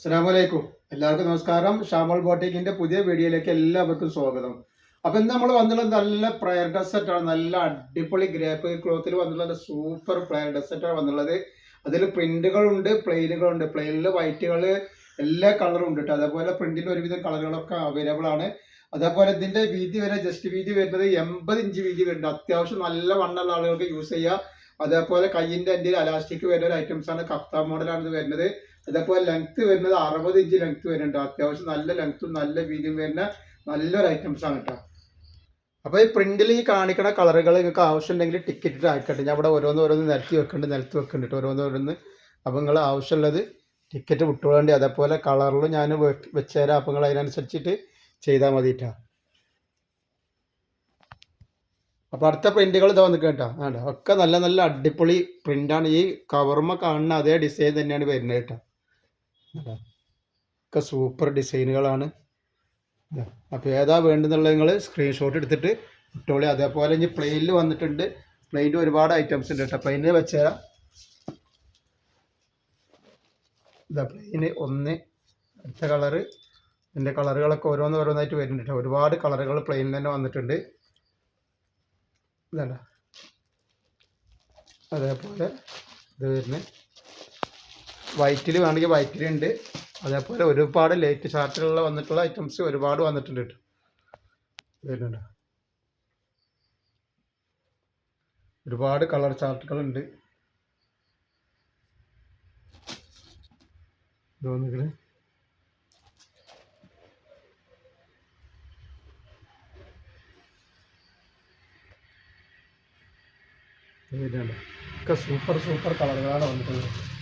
അസ്സാമലൈക്കും എല്ലാവർക്കും നമസ്കാരം. ഷാമോൾ ബോട്ടിക്കിന്റെ പുതിയ വീഡിയോയിലേക്ക് എല്ലാവർക്കും സ്വാഗതം. അപ്പൊ ഇന്ന് നമ്മൾ വന്നിട്ടുള്ള നല്ല പ്രയർ ഡെസർട്ട് ആണ്. നല്ല അടിപൊളി ഗ്രേപ്പ് ക്ലോത്തിൽ വന്നിട്ടുള്ള സൂപ്പർ പ്രയർ ഡെസർട്ട് ആണ് വന്നുള്ളത് അതിൽ പ്രിന്റുകളുണ്ട് പ്ലെയിനുകളുണ്ട് പ്ലെയിനിൽ വൈറ്റുകൾ എല്ലാ കളറും ഉണ്ട് കേട്ടോ അതേപോലെ പ്രിന്റിൽ ഒരുവിധം കളറുകളൊക്കെ അവൈലബിൾ ആണ്. അതേപോലെ ഇതിന്റെ വീതി വരെ ജസ്റ്റ് വീതി വരുന്നത് എൺപത് ഇഞ്ച് വീതി വരുന്നുണ്ട്. അത്യാവശ്യം നല്ല വണ്ണുള്ള ആളുകൾക്ക് യൂസ് ചെയ്യുക അതേപോലെ കയ്യിന്റെ എന്റെ അലാസ്റ്റിക് വരുന്ന ഒരു ഐറ്റംസ് ആണ്. കഫ്ത മോഡലാണ് ഇത് വരുന്നത്. അതേപോലെ ലെങ്ത് വരുന്നത് അറുപത് ഇഞ്ച് ലെങ്ത് വരുന്നുണ്ട്. അത്യാവശ്യം നല്ല ലെങ്ത്തും നല്ല വീതിയും വരുന്ന നല്ലൊരു ഐറ്റംസ് ആണ് കേട്ടോ അപ്പോൾ ഈ പ്രിന്റിൽ ഈ കാണിക്കുന്ന കളറുകൾ നിങ്ങൾക്ക് ആവശ്യമുണ്ടെങ്കിൽ ടിക്കറ്റ് ആയിക്കട്ടെ ഞാൻ ഇവിടെ ഓരോന്ന് ഓരോന്ന് നിരത്തി വെക്കുന്നുണ്ട് നിരത്തി വെക്കുന്നുണ്ട് ഓരോന്ന് ഓരോന്ന്. അപ്പോൾ നിങ്ങൾ ആവശ്യമുള്ളത് ടിക്കറ്റ് വിട്ടുകൊള്ളേണ്ടി അതേപോലെ കളറിൽ ഞാൻ വെച്ചുതരാം അപ്പോൾ നിങ്ങൾ അതിനനുസരിച്ചിട്ട് ചെയ്താൽ മതി കേട്ടോ അപ്പോൾ അടുത്ത പ്രിന്റുകൾ ഇതാ വന്നിട്ട് കേട്ടോ വേണ്ട ഒക്കെ നല്ല നല്ല അടിപൊളി പ്രിന്റാണ് ഈ കവർമ്മ കാണുന്ന അതേ ഡിസൈൻ തന്നെയാണ് വരുന്നത് കേട്ടോ. ഒക്കെ സൂപ്പർ ഡിസൈനുകളാണ് അപ്പോൾ ഏതാ വേണ്ടെന്നുള്ളത് നിങ്ങൾ സ്ക്രീൻഷോട്ട് എടുത്തിട്ട് ഇട്ടോളി. അതേപോലെ ഇനി പ്ലെയിനിൽ വന്നിട്ടുണ്ട്. പ്ലെയിനിൽ ഒരുപാട് ഐറ്റംസ് ഉണ്ട് കേട്ടോ. പ്ലെയിനിൽ വെച്ചുതരാം ഇതാ പ്ലെയിന് ഒന്ന് അടുത്ത കളറ് ഇതിന്റെ കളറുകളൊക്കെ ഓരോന്ന് ഓരോന്നായിട്ട് വരുന്നുണ്ട് കേട്ടോ. ഒരുപാട് കളറുകൾ പ്ലെയിനിൽ തന്നെ വന്നിട്ടുണ്ട്. ഇതല്ല അതേപോലെ ഇത് വരുന്നത്. വൈറ്റിൽ വേണമെങ്കിൽ വൈറ്റിലുണ്ട് അതേപോലെ ഒരുപാട് ലേറ്റ് ചാർട്ടിലുള്ള വന്നിട്ടുള്ള ഐറ്റംസ് ഒരുപാട് വന്നിട്ടുണ്ട് കേട്ടോ. വരുന്നുണ്ട്. ഒരുപാട് കളർ ചാർട്ടുകളുണ്ട്. ഒക്കെ സൂപ്പർ സൂപ്പർ കളറുകളാണ് വന്നിട്ടുള്ളത്.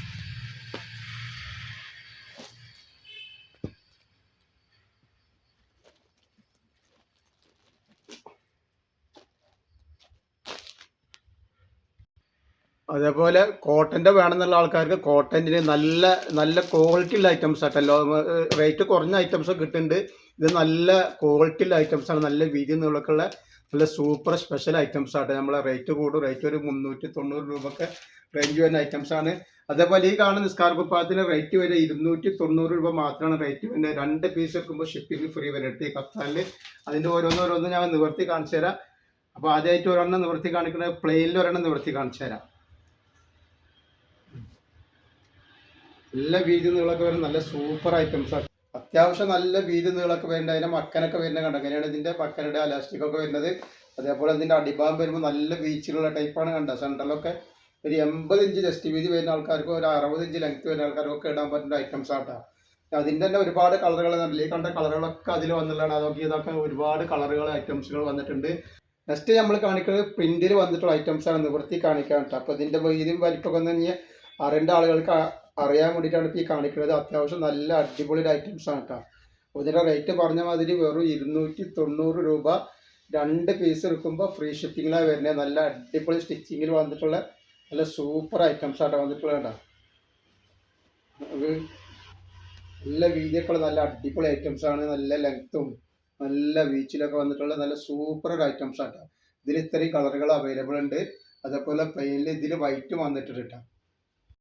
അതേപോലെ കോട്ടന്റെ വേണമെന്നുള്ള ആൾക്കാർക്ക് കോട്ടന്റെ നല്ല നല്ല ക്വാളിറ്റി ഉള്ള ഐറ്റംസ് ആട്ടല്ലോ റേറ്റ് കുറഞ്ഞ ഐറ്റംസ് കിട്ടുന്നുണ്ട്. ഇത് നല്ല ക്വാളിറ്റി ഉള്ള ഐറ്റംസ് ആണ്. നല്ല വീതി നീളമൊക്കെയുള്ള നല്ല സൂപ്പർ സ്പെഷ്യൽ ഐറ്റംസ് ആട്ടെ. നമ്മളെ റേറ്റ് കൂടും. റേറ്റ് ഒരു മുന്നൂറ്റി തൊണ്ണൂറ് രൂപക്ക് റേഞ്ച് വരുന്ന ഐറ്റംസ് ആണ്. അതേപോലെ ഈ കാണുന്ന നിസ്കാർ കുപ്പായത്തിന് റേറ്റ് വരെ ഇരുന്നൂറ്റി തൊണ്ണൂറ് രൂപ മാത്രമാണ് റേറ്റ് പിന്നെ രണ്ട് പീസ് എടുക്കുമ്പോൾ ഷിപ്പിംഗ് ഫ്രീ വരെ. ഈ കത്താനിൽ അതിന്റെ ഓരോന്നോരോന്ന് ഞാൻ നിവർത്തി കാണിച്ചു തരാം അപ്പോൾ ആദ്യമായിട്ട് ഒരെണ്ണം നിവർത്തി കാണിക്കുന്നത് പ്ലെയിനിൽ ഒരെണ്ണം നിവർത്തി കാണിച്ചു തരാം എല്ലാ വീതി നീളൊക്കെ വരുന്ന നല്ല സൂപ്പർ ഐറ്റംസ് ആണ് അത്യാവശ്യം നല്ല വീതി നീളൊക്കെ വരുന്നുണ്ട് അതിന്റെ മക്കനൊക്കെ വരുന്ന കണ്ട? അങ്ങനെയാണ് ഇതിന്റെ മക്കനുടെ അലാസ്റ്റിക് ഒക്കെ വരുന്നത്. അതേപോലെ ഇതിന്റെ അടിഭാഗം വരുമ്പോൾ നല്ല വീച്ചിലുള്ള ടൈപ്പാണ് കണ്ട? സെൻട്രലൊക്കെ ഒരു എൺപത് ഇഞ്ച് ജസ്റ്റ് വീതി വരുന്ന ആൾക്കാർക്കും ഒരു അറുപത് ഇഞ്ച് ലെങ്ത് വരുന്ന ആൾക്കാർക്കും ഒക്കെ ഇടാൻ പറ്റുന്ന ഐറ്റംസ് ആട്ടാ. അതിന്റെ തന്നെ ഒരുപാട് കളറുകൾ ഈ കണ്ട കളറുകളൊക്കെ അതിൽ വന്നുള്ളതാണ് അതൊക്കെ ഇതൊക്കെ ഒരുപാട് കളറുകൾ ഐറ്റംസുകൾ വന്നിട്ടുണ്ട്. നെക്സ്റ്റ് നമ്മൾ കാണിക്കുന്നത് പ്രിന്റിൽ വന്നിട്ടുള്ള ഐറ്റംസ് ആണ്. നിവൃത്തി കാണിക്കാൻ കേട്ടോ. അപ്പോൾ ഇതിന്റെ വീതിയും വലിപ്പമൊക്കെ ഒന്ന് കഴിഞ്ഞാൽ അറിയേണ്ട ആളുകൾക്ക് അറിയാൻ വേണ്ടിയിട്ടാണ് ഇപ്പോൾ ഈ കാണിക്കുന്നത് അത്യാവശ്യം നല്ല അടിപൊളി ഐറ്റംസ് ആണ് കേട്ടോ ഇതിന്റെ റേറ്റ് പറഞ്ഞ മാതിരി വെറും ഇരുന്നൂറ്റി തൊണ്ണൂറ് രൂപ രണ്ട് പീസ് എടുക്കുമ്പോൾ ഫ്രീ ഷിപ്പിങ്ങിലാണ് വരുന്നത് നല്ല അടിപൊളി സ്റ്റിച്ചിങ്ങിൽ വന്നിട്ടുള്ള നല്ല സൂപ്പർ ഐറ്റംസ് ആട്ടോ വന്നിട്ടുള്ളത് കേട്ടോ നല്ല വീതിയൊക്കെയുള്ള നല്ല അടിപൊളി ഐറ്റംസ് ആണ്. നല്ല ലെങ്ത്തും നല്ല വീച്ചിലൊക്കെ വന്നിട്ടുള്ള നല്ല സൂപ്പർ ഐറ്റംസ് ആട്ടോ. ഇതിൽ ഇത്രയും കളറുകൾ അവൈലബിൾ ഉണ്ട്. അതേപോലെ പ്ലെയിനിൽ ഇതിൽ വൈറ്റ് വന്നിട്ടുണ്ട് കേട്ടോ